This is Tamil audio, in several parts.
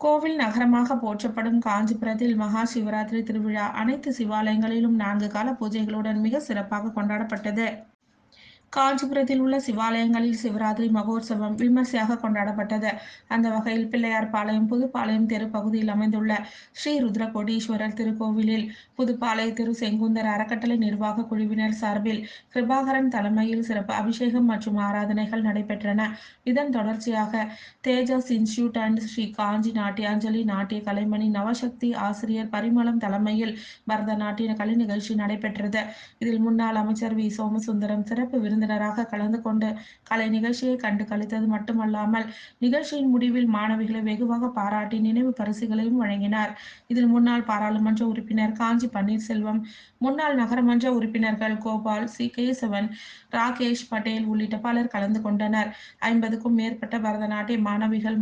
கோவில் நகரமாக போற்றப்படும் காஞ்சிபுரத்தில் மகா சிவராத்திரி திருவிழா அனைத்து சிவாலயங்களிலும் நான்கு கால பூஜைகளுடன் மிக சிறப்பாக கொண்டாடப்பட்டது. காஞ்சிபுரத்தில் உள்ள சிவாலயங்களில் சிவராத்திரி மகோற்சவம் விமர்சையாக கொண்டாடப்பட்டது. அந்த வகையில் பிள்ளையார்பாளையம் புதுப்பாளையம் தெரு பகுதியில் அமைந்துள்ள ஸ்ரீ ருத்ரகோடீஸ்வரர் திருக்கோவிலில் புதுப்பாளைய திரு செங்குந்தர் அறக்கட்டளை நிர்வாக குழுவினர் சார்பில் கிருபாகரன் தலைமையில் சிறப்பு அபிஷேகம் மற்றும் ஆராதனைகள் நடைபெற்றன. இதன் தொடர்ச்சியாக தேஜஸ் இன்ஸ்டியூட் அண்ட் ஸ்ரீ காஞ்சி நாட்டியாஞ்சலி நாட்டிய கலைமணி நவசக்தி ஆசிரியர் பரிமளம் தலைமையில் பரதநாட்டிய கலை நிகழ்ச்சி நடைபெற்றது. இதில் முன்னாள் அமைச்சர் வி. சோமசுந்தரம் சிறப்பு விருந்தினராக கலந்து கொண்டு கலை நிகழ்ச்சியை கண்டு கழித்தது மட்டுமல்லாமல் நிகழ்ச்சியின் முடிவில் மாணவிகளை வெகுவாக பாராட்டி நினைவு பரிசுகளையும் வழங்கினார். இதில் முன்னாள் பாராளுமன்ற உறுப்பினர் காஞ்சி பன்னீர்செல்வம் முன்னாள் நகரமன்ற உறுப்பினர்கள் கோபால் சி. கேசவன் ராகேஷ் பட்டேல் உள்ளிட்ட பலர் கலந்து கொண்டனர். ஐம்பதுக்கும் மேற்பட்ட பரதநாட்டிய மாணவிகள்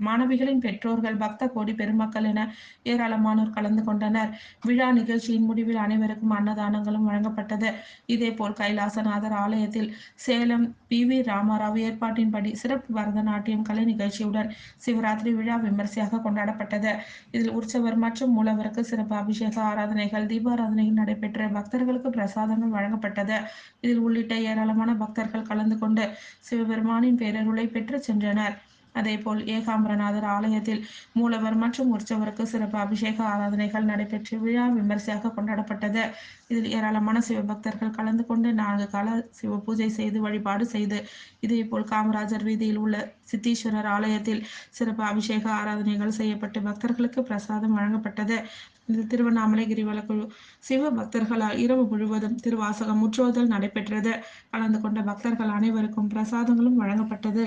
மாணவிகளின் பெற்றோர்கள் பக்த கோடி பெருமக்கள் என ஏராளமானோர் கலந்து கொண்டனர். விழா நிகழ்ச்சியின் முடிவில் அனைவருக்கும் அன்னதானங்களும் வழங்கப்பட்டது. இதேபோல் கைலாசநாதர் ஆலயத்தில் சேலம் பி. வி. ராமராவ் ஏற்பாட்டின்படி சிறப்பு பரதநாட்டியம் கலை நிகழ்ச்சியுடன் சிவராத்திரி விழா விமர்சையாக கொண்டாடப்பட்டது. இதில் உற்சவர் மற்றும் மூலவருக்கு சிறப்பு அபிஷேக ஆராதனைகள் தீபாராதனைகள் நடைபெற்ற பெற்ற பக்தர்களுக்கு பிரசாதங்கள் வழங்கப்பட்டது. இதில் உள்ளிட்ட ஏராளமான பக்தர்கள் கலந்து கொண்டு சிவபெருமானின் பேரருளை பெற்று சென்றனர். அதேபோல் ஏகாம்பரநாதர் ஆலயத்தில் மூலவர் மற்றும் உற்சவருக்கு சிறப்பு அபிஷேக ஆராதனைகள் நடைபெற்று விழா விமர்சையாக கொண்டாடப்பட்டது. இதில் ஏராளமான சிவபக்தர்கள் கலந்து கொண்டு நான்கு கால சிவ பூஜை செய்து வழிபாடு செய்து இதேபோல் காமராஜர் வீதியில் உள்ள சித்தீஸ்வரர் ஆலயத்தில் சிறப்பு அபிஷேக ஆராதனைகள் செய்யப்பட்டு பக்தர்களுக்கு பிரசாதம் வழங்கப்பட்டது. இந்த திருவண்ணாமலை கிரிவல சிவ பக்தர்களால் இரவு முழுவதும் திருவாசகம் முற்றோதல் நடைபெற்றது. கலந்து கொண்ட பக்தர்கள் அனைவருக்கும் பிரசாதங்களும் வழங்கப்பட்டது.